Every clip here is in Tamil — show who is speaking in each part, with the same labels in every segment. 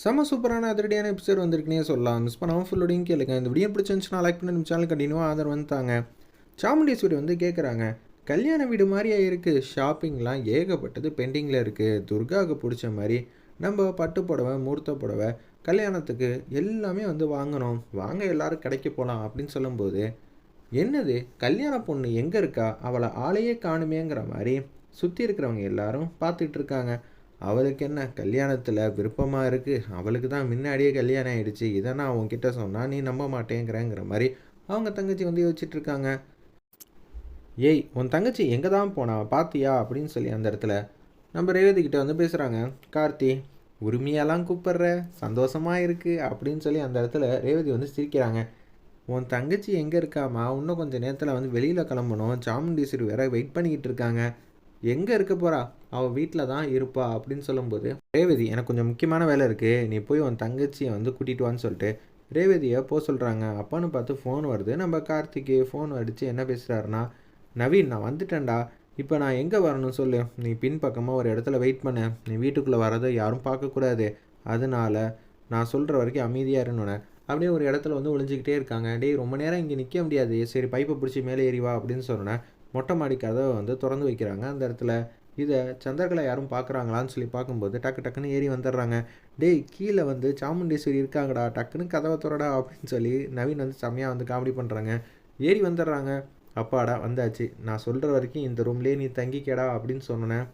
Speaker 1: செம சூப்பரான அதிரடியான எபிசோட் வந்திருக்குனே சொல்லலாம். மிஸ் பண்ணாமல் ஃபுல்லோடையும் கேளுங்க. இந்த வீடியோ பிடிச்சிருந்துச்சுன்னா லைக் பண்ணி நம்ம சேனல் கண்டினியூவாக ஆதரவு வந்துட்டாங்க சாமுண்டீஸ்வரி வந்து கேட்குறாங்க கல்யாண வீடு மாதிரியே இருக்குது ஷாப்பிங்லாம் ஏகப்பட்டது பெண்டிங்கில் இருக்குது துர்காவுக்கு பிடிச்ச மாதிரி நம்ம பட்டு புடவை மூர்த்த புடவை கல்யாணத்துக்கு எல்லாமே வந்து வாங்கணும். வாங்க எல்லாரும் கடைக்கு போகலாம் அப்படின்னு சொல்லும்போது என்னது? கல்யாண பொண்ணு எங்கே இருக்கா? அவளை ஆளையே காணுமேங்கிற மாதிரி சுற்றி இருக்கிறவங்க எல்லாரும் பார்த்துட்டு இருக்காங்க. அவளுக்கு என்ன கல்யாணத்தில் விருப்பமாக இருக்குது அவளுக்கு தான் முன்னாடியே கல்யாணம் ஆகிடுச்சு இதை நான் உன்கிட்ட சொன்னால் நீ நம்ப மாட்டேங்கிறேங்கிற மாதிரி அவங்க தங்கச்சி வந்து யோசிச்சுட்ருக்காங்க. ஏய் உன் தங்கச்சி எங்கே தான் போனா? பாத்தியா? அப்படின்னு சொல்லி அந்த இடத்துல நம்ம ரேவதிக்கிட்ட வந்து பேசுகிறாங்க கார்த்தி உரிமையெல்லாம் கூப்பிடுற சந்தோஷமாக இருக்குது அப்படின்னு சொல்லி அந்த இடத்துல ரேவதி வந்து சிரிக்கிறாங்க. உன் தங்கச்சி எங்கே இருக்காமா இன்னும் கொஞ்சம் நேரத்தில் வந்து வெளியில் கிளம்பணும். சாமுண்டீஸ்வரி வேற வெயிட் பண்ணிக்கிட்டு இருக்காங்க. எங்கே இருக்க போகிறா அவள் வீட்டில் தான் இருப்பா அப்படின்னு சொல்லும்போது ரேவதி எனக்கு கொஞ்சம் முக்கியமான வேலை இருக்குது நீ போய் உன் தங்கச்சியை வந்து கூட்டிகிட்டு வான்னு சொல்லிட்டு ரேவதியை போக சொல்கிறாங்க அப்பான்னு பார்த்து ஃபோன் வருது. நம்ம கார்த்திக்கு ஃபோன் அடித்து என்ன பேசுகிறாருன்னா நவீன் நான் வந்துட்டேன்டா. இப்போ நான் எங்கே வரணும் சொல்லு. நீ பின்பக்கமாக ஒரு இடத்துல வெயிட் பண்ண. நீ வீட்டுக்குள்ளே வரதை யாரும் பார்க்கக்கூடாது. அதனால நான் சொல்கிற வரைக்கும் அமைதியாக இருந்தோன்னே அப்படியே ஒரு இடத்துல வந்து ஒளிஞ்சிக்கிட்டே இருக்காங்க. டேய் ரொம்ப நேரம் இங்கே நிற்க முடியாது. சரி பைப்பை பிடிச்சி மேலே ஏறி வா அப்படின்னு சொன்னேன் மொட்டை மாடி கதவை வந்து திறந்து வைக்கிறாங்க. அந்த இடத்துல இதை சந்தர்களை யாரும் பார்க்குறாங்களான்னு சொல்லி பார்க்கும்போது டக்கு டக்குன்னு ஏறி வந்துடுறாங்க. டேய் கீழே வந்து சாமுண்டீஸ்வரி இருக்காங்கடா டக்குன்னு கதவை துறடா அப்படின்னு சொல்லி நவீன் வந்து செம்மையாக வந்து காமெடி பண்ணுறாங்க ஏறி வந்துடுறாங்க. அப்பாடா வந்தாச்சு. நான் சொல்கிற வரைக்கும் இந்த ரூம்லேயே நீ தங்கிக்கடா அப்படின்னு சொன்னேன்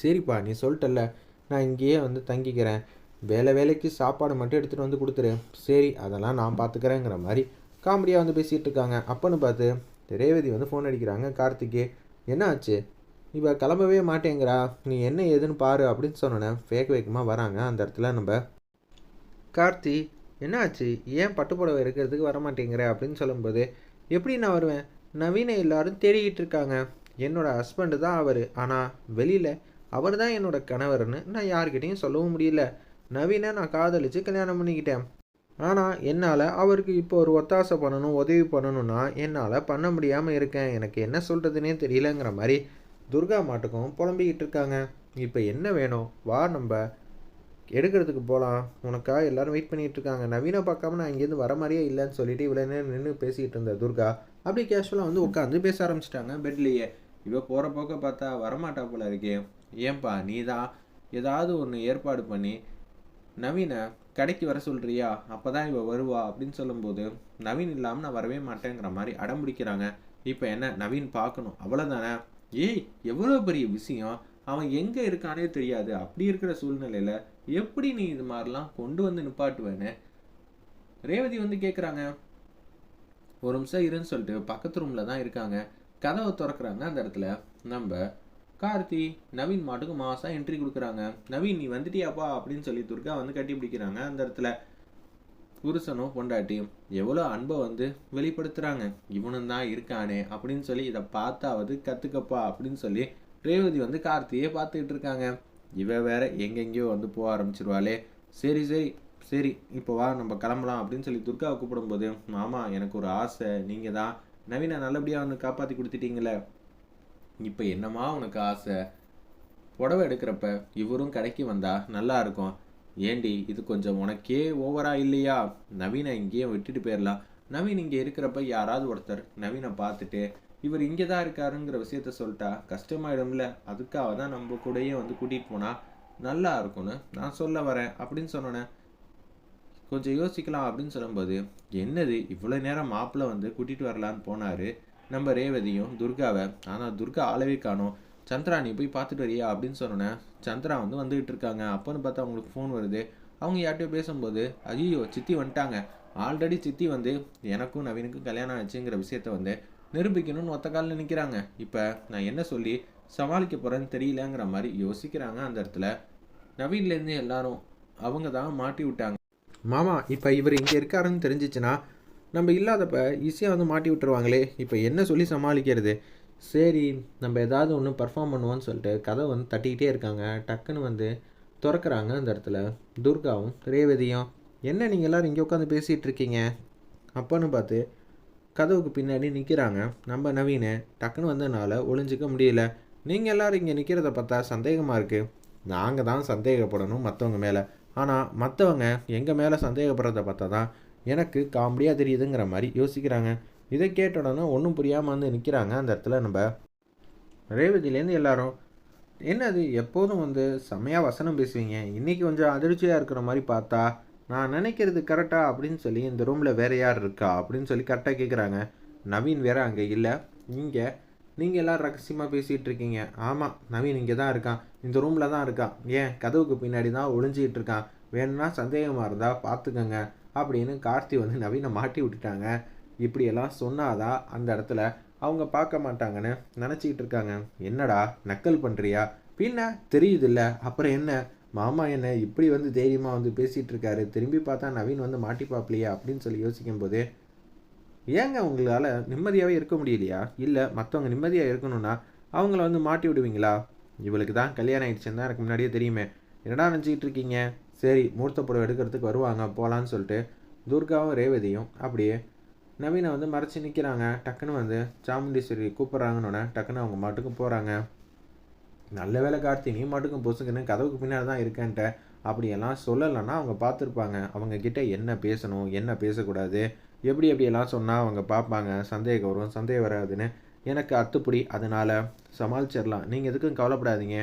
Speaker 1: சரிப்பா நீ சொல்லிட்டல்ல. நான் இங்கேயே வந்து தங்கிக்கிறேன். வேலை வேலைக்கு சாப்பாடு மட்டும் எடுத்துகிட்டு வந்து கொடுத்துரு. சரி அதெல்லாம் நான் பார்த்துக்கிறேங்கிற மாதிரி காமெடியாக வந்து பேசிகிட்டு இருக்காங்க. அப்பன்னு பார்த்து ரேவதி வந்து ஃபோன் அடிக்கிறாங்க கார்த்திகே என்ன ஆச்சு? இவ கிளம்பவே மாட்டேங்கிறா. நீ என்ன ஏதுன்னு பாரு அப்படின்னு சொன்னோன்னே வேக வேகமாக வராங்க அந்த இடத்துல நம்ம. கார்த்தி என்ன ஆச்சு? ஏன் பட்டு புடவை இருக்கிறதுக்கு வர மாட்டேங்கிற அப்படின்னு சொல்லும்போது எப்படி நான் வருவேன்? நவீன எல்லாரும் தேடிக்கிட்டு இருக்காங்க. என்னோடய ஹஸ்பண்டு தான் அவர். ஆனால் வெளியில் அவர் தான் என்னோட கணவர்னு நான் யார்கிட்டையும் சொல்லவும் முடியல. நவீனை நான் காதலிச்சு கல்யாணம் பண்ணிக்கிட்டேன். ஆனால் என்னால் அவருக்கு இப்போ ஒரு ஒத்தாசை பண்ணணும் உதவி பண்ணணும்னா என்னால் பண்ண முடியாமல் இருக்கேன். எனக்கு என்ன சொல்கிறதுனே தெரியலங்கிற மாதிரி துர்கா மாட்டுக்கும் புலம்பிக்கிட்டு இருக்காங்க. இப்போ என்ன வேணும்? வா நம்ம எடுக்கிறதுக்கு போகலாம் உனக்காக எல்லாரும் வெயிட் பண்ணிகிட்டு இருக்காங்க. நவீனை பார்க்காம நான் இங்கேருந்து வர மாதிரியே இல்லைன்னு சொல்லிட்டு இவ்வளோ நேரம் நின்று பேசிகிட்டு இருந்த துர்கா அப்படி கேஷுவலாக வந்து உட்காந்து பேச ஆரம்பிச்சிட்டாங்க பெட்லேயே. இவள் போகிற போக்க பார்த்தா வரமாட்டா போல இருக்கே. ஏன்பா நீ தான் ஏதாவது ஒன்று ஏற்பாடு பண்ணி நவீனை கடைக்கு வர சொல்கிறியா அப்போ தான் இவள் வருவா அப்படின்னு சொல்லும்போது நவீன் இல்லாமல் நான் வரவே மாட்டேங்கிற மாதிரி அடம் பிடிக்கிறாங்க. இப்போ என்ன நவீன் பார்க்கணும். அவ்வளோதானே ஏய் எவ்வளோ பெரிய விஷயம்? அவன் எங்கே இருக்கானே தெரியாது. அப்படி இருக்கிற சூழ்நிலையில் எப்படி நீ இது மாதிரிலாம் கொண்டு வந்து நிப்பாட்டுவேன்னு? ரேவதி வந்து கேட்குறாங்க ஒரு நிமிஷம் இருன்னு சொல்லிட்டு பக்கத்து ரூமில் தான் இருக்காங்க. கதவை திறக்கிறாங்க அந்த இடத்துல. நம்ம கார்த்தி நவீன் மாட்டுக்கு மாசா என்ட்ரி கொடுக்குறாங்க. நவீன் நீ வந்துட்டியாப்பா அப்படின்னு சொல்லி துர்கா வந்து கட்டி பிடிக்கிறாங்க. அந்த இடத்துல புருஷனும் பொண்டாட்டியும் எவ்வளோ அன்பை வந்து வெளிப்படுத்துகிறாங்க இவனும் தான் இருக்கானே அப்படின்னு சொல்லி இதை பார்த்தாவது கற்றுக்கப்பா அப்படின்னு சொல்லி ரேவதி வந்து கார்த்தியே பார்த்துக்கிட்டு இருக்காங்க. இவ வேற எங்கெங்கேயோ வந்து போக ஆரம்பிச்சிருவாளே. சரி சரி சரி இப்போ வா நம்ம கிளம்பலாம் அப்படின்னு சொல்லி துர்காவை கூப்பிடும்போது மாமா எனக்கு ஒரு ஆசை. நீங்கள் தான் நவீனை நல்லபடியாக வந்து காப்பாற்றி கொடுத்துட்டீங்களே. இப்போ என்னம்மா உனக்கு ஆசை? புடவை எடுக்கிறப்ப இவரும் கடைக்கு வந்தா நல்லா இருக்கும். ஏண்டி இது கொஞ்சம் உனக்கே ஓவரா இல்லையா? நவீனை இங்கேயே விட்டுட்டு போயிடலாம் நவீன் இங்கே இருக்கிறப்ப யாராவது ஒருத்தர் நவீனை பார்த்துட்டு இவர் இங்கே தான் இருக்காருங்கிற விஷயத்த சொல்லிட்டா கஷ்டமாயிடும்ல. அதுக்காக தான் நம்ம கூடயே வந்து கூட்டிகிட்டு போனால் நல்லா இருக்கும்னு நான் சொல்ல வரேன் அப்படின்னு சொன்னோன்னே கொஞ்சம் யோசிக்கலாம் அப்படின்னு சொல்லும்போது என்னது இவ்வளோ நேரம் மாப்பிள்ளை வந்து கூட்டிகிட்டு வரலான்னு போனார்? நம்ம ரேவதியும் துர்காவை ஆனால் துர்கா ஆளவே காணும். சந்திரா நீ போய் பார்த்துட்டு வரியா? அப்படின்னு சொன்னோன்னே சந்திரா வந்து வந்துகிட்டு இருக்காங்க. அப்போன்னு பார்த்தா அவங்களுக்கு ஃபோன் வருது. அவங்க யார்கிட்டயோ பேசும்போது ஐயோ சித்தி வந்துட்டாங்க. ஆல்ரெடி சித்தி வந்து எனக்கும் நவீனுக்கும் கல்யாணம் ஆச்சுங்கிற விஷயத்த வந்து நிரூபிக்கணும்னு ஒத்த காலில் நிற்கிறாங்க இப்போ நான் என்ன சொல்லி சமாளிக்க போகிறேன்னு தெரியலங்கிற மாதிரி யோசிக்கிறாங்க அந்த இடத்துல. நவீன்லேருந்து எல்லாரும் அவங்க தான் மாட்டி விட்டாங்க. மாமா இப்போ இவர் இங்கே இருக்காருன்னு தெரிஞ்சிச்சுன்னா நம்ம இல்லாதப்ப ஈஸியாக வந்து மாட்டி விட்டுருவாங்களே இப்போ என்ன சொல்லி சமாளிக்கிறது? சரி நம்ம ஏதாவது ஒன்று பர்ஃபார்ம் பண்ணுவோன்னு சொல்லிட்டு கதை வந்து தட்டிக்கிட்டே இருக்காங்க. டக்குன்னு வந்து திறக்கிறாங்க அந்த இடத்துல. துர்காவும் ரேவதியும் என்ன நீங்கள் எல்லோரும் இங்கே உட்காந்து பேசிகிட்டு இருக்கீங்க? அப்போன்னு பார்த்து கதவுக்கு பின்னாடி நிற்கிறாங்க நம்ம நவீன டக்குன்னு வந்ததுனால ஒளிஞ்சிக்க முடியல. நீங்கள் எல்லோரும் இங்கே நிற்கிறத பார்த்தா சந்தேகமாக இருக்குது நாங்கள் தான் சந்தேகப்படணும் மற்றவங்க மேலே. ஆனால் மற்றவங்க எங்கள் மேலே சந்தேகப்படுறத பார்த்தா தான் எனக்கு காமெடியாக தெரியுதுங்கிற மாதிரி யோசிக்கிறாங்க. இதை கேட்ட உடனே ஒன்றும் புரியாமல் வந்து நிற்கிறாங்க அந்த இடத்துல நம்ம. ரேவதியிலேருந்து எல்லாரும் என்னது எப்போதும் வந்து செம்மையாக வசனம் பேசுவீங்க? இன்றைக்கி கொஞ்சம் அதிர்ச்சியாக இருக்கிற மாதிரி பார்த்தா நான் நினைக்கிறது கரெக்டாக அப்படின்னு சொல்லி இந்த ரூமில் வேறு யார் இருக்கா? அப்படின்னு சொல்லி கரெக்டாக கேட்குறாங்க நவீன் வேற அங்கே இல்லை. இங்கே நீங்கள் எல்லாம் ரகசியமாக பேசிகிட்டு இருக்கீங்க. ஆமாம் நவீன் இங்கே தான் இருக்கான். இந்த ரூமில் தான் இருக்கான். ஏன்? கதவுக்கு பின்னாடி தான் ஒளிஞ்சிக்கிட்டு இருக்கான். வேணும்னா சந்தேகமாக இருந்தால் பார்த்துக்கோங்க அப்படின்னு கார்த்தி வந்து நவீனை மாட்டி விட்டுட்டாங்க. இப்படியெல்லாம் சொன்னாதான் அந்த இடத்துல அவங்க பார்க்க மாட்டாங்கன்னு நினச்சிக்கிட்டு இருக்காங்க. என்னடா நக்கல் பண்ணுறியா பின்ன தெரியுதுல்ல அப்புறம் என்ன? மாமா என்ன இப்படி வந்து தைரியமாக வந்து பேசிகிட்டு இருக்காரு. திரும்பி பார்த்தா நவீன் வந்து மாட்டிப்பாப்லையா அப்படின்னு சொல்லி யோசிக்கும் போது ஏங்க உங்களால் நிம்மதியாகவே இருக்க முடியலையா? இல்லை மற்றவங்க நிம்மதியாக இருக்கணும்னா அவங்கள வந்து மாட்டி விடுவீங்களா? இவளுக்கு தான் கல்யாணம் ஆயிடுச்சுன்னு தான் எனக்கு முன்னாடியே தெரியுமே. என்னடா நினச்சிக்கிட்டு இருக்கீங்க? சரி மூர்த்த புடவை எடுக்கிறதுக்கு வருவாங்க போகலான்னு சொல்லிட்டு துர்காவும் ரேவதியும் அப்படியே நவீனை வந்து மறைச்சி நிற்கிறாங்க டக்குன்னு வந்து சாமுண்டீஸ்வரி கூப்பிட்றாங்கன்னொன்னே டக்குன்னு அவங்க மாட்டுக்கும் போகிறாங்க நல்ல வேலை கார்த்தி நீ மாட்டுக்கும் பொசுக்குன்னு கதவுக்கு பின்னாடி தான் இருக்கேன்ட்ட. அப்படியெல்லாம் சொல்லலைன்னா அவங்க பார்த்துருப்பாங்க. அவங்க கிட்டே என்ன பேசணும் என்ன பேசக்கூடாது எப்படி எப்படியெல்லாம் சொன்னால் அவங்க பார்ப்பாங்க. சந்தேகம் வரும் சந்தேகம் வராதுன்னு எனக்கு அத்துப்படி. அதனால் சமாளிச்சிடலாம். நீங்கள் எதுக்கும் கவலைப்படாதீங்க.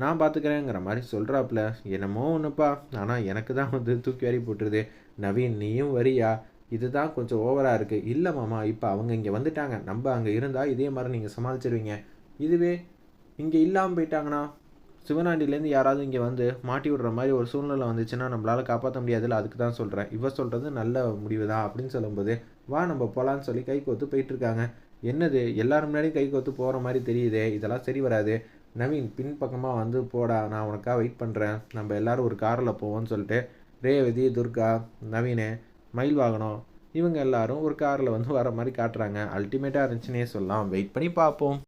Speaker 1: நான் பார்த்துக்கிறேங்கிற மாதிரி சொல்கிறாப்புல என்னமோ ஒன்றுப்பா ஆனால் எனக்கு தான் வந்து தூக்கி வாரி போட்டுருது. நவீன் நீயும் வரியா? இதுதான் கொஞ்சம் ஓவராக இருக்குது இல்லை மாமா இப்போ அவங்க இங்கே வந்துட்டாங்க. நம்ம அங்கே இருந்தால் இதே மாதிரி நீங்கள் சமாளிச்சிருவீங்க. இதுவே இங்கே இல்லாமல் போயிட்டாங்கன்னா சிவனாண்டிலேருந்து யாராவது இங்கே வந்து மாட்டி விடுற மாதிரி ஒரு சூழ்நிலை வந்துச்சுன்னா நம்மளால் காப்பாற்ற முடியாதுல்ல. அதுக்கு தான் சொல்கிறேன் இவ சொல்கிறது நல்ல முடிவு தான் அப்படின்னு சொல்லும்போது வா நம்ம போகலான்னு சொல்லி கை கோத்து போயிட்டுருக்காங்க என்னது? எல்லாரும் முன்னாடியும் கை கோத்து போகிற மாதிரி தெரியுதே. இதெல்லாம் சரி வராது. நவீன் பின்பக்கமாக வந்து போடா நான் உனக்காக வெயிட் பண்ணுறேன் நம்ம எல்லோரும் ஒரு காரில் போவோம்னு சொல்லிட்டு ரேவதி துர்கா நவீன் மயில் வாகனம். இவங்க எல்லாரும் ஒரு காரில் வந்து வர மாதிரி காட்டுறாங்க. அல்டிமேட்டாக இருந்துச்சுன்னே சொல்லலாம். வெயிட் பண்ணி பார்ப்போம்.